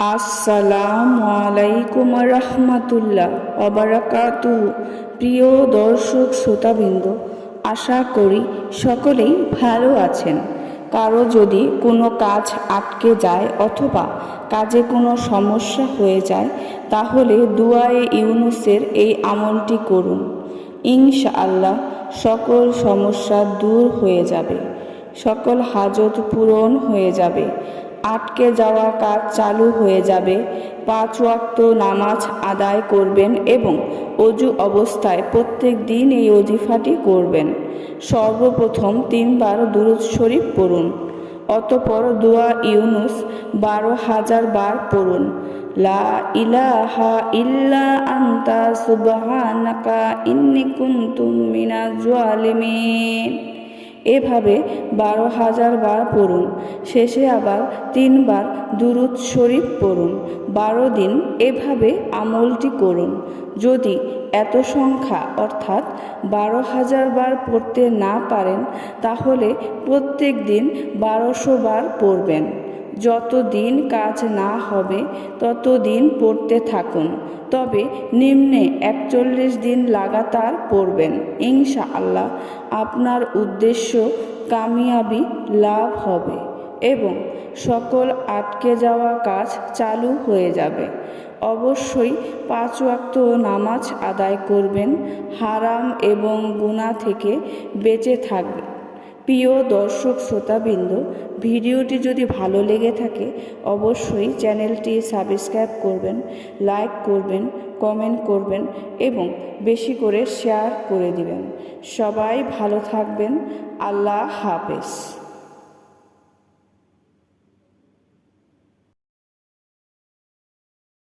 আসসালামু আলাইকুম রহমতুল্লাহ অবরাকাতু প্রিয় দর্শক, শ্রোতাবৃন্দ, আশা করি সকলেই ভালো আছেন। কারও যদি কোনো কাজ আটকে যায় অথবা কাজে কোনো সমস্যা হয়ে যায়, তাহলে দুয়ায়ে ইউনুসের এই আমলটি করুন। ইনশাআল্লাহ সকল সমস্যা দূর হয়ে যাবে, সকল হাজত পূরণ হয়ে যাবে। আটকে যাওয়া কাজ চালু হয়ে যাবে। পাঁচ ওয়াক্ত নামাজ আদায় করবেন এবং অজু অবস্থায় প্রত্যেক দিন এই অজিফাটি করবেন। সর্বপ্রথম তিনবার দুরুদ শরীফ পড়ুন। অতপর দোয়া ইউনুস বারো হাজার বার পড়ুন। লা ইলাহা ইল্লা আন্তা সুবহানাকা ইন্নি কুনতুম মিনাজ জালিমিন। এভাবে বারো হাজার বার পড়ুন, শেষে আবার তিনবার দুরুদ শরীফ পড়ুন, বারো দিন এভাবে আমলটি করুন। যদি এত সংখ্যা, অর্থাৎ বারো হাজার বার পড়তে না পারেন, তাহলে প্রত্যেক দিন বারোশো বার পড়বেন। যত দিন কাজ না হবে তত দিন পড়তে থাকুন। তবে নিম্নে একচল্লিশ দিন লাগাতার পড়বেন। ইনশা আল্লাহ আপনার উদ্দেশ্য কামিয়াবি লাভ হবে এবং সকল আটকে যাওয়া কাজ চালু হয়ে যাবে। অবশ্যই পাঁচ ওয়াক্ত নামাজ আদায় করবেন, হারাম এবং গুণা থেকে বেঁচে থাকবেন। প্রিয় দর্শক শ্রোতাবৃন্দ, ভিডিওটি যদি ভালো লেগে থাকে, অবশ্যই চ্যানেলটি সাবস্ক্রাইব করবেন, লাইক করবেন, কমেন্ট করবেন এবং বেশি করে শেয়ার করে দিবেন। সবাই ভালো থাকবেন। আল্লাহ হাফেজ।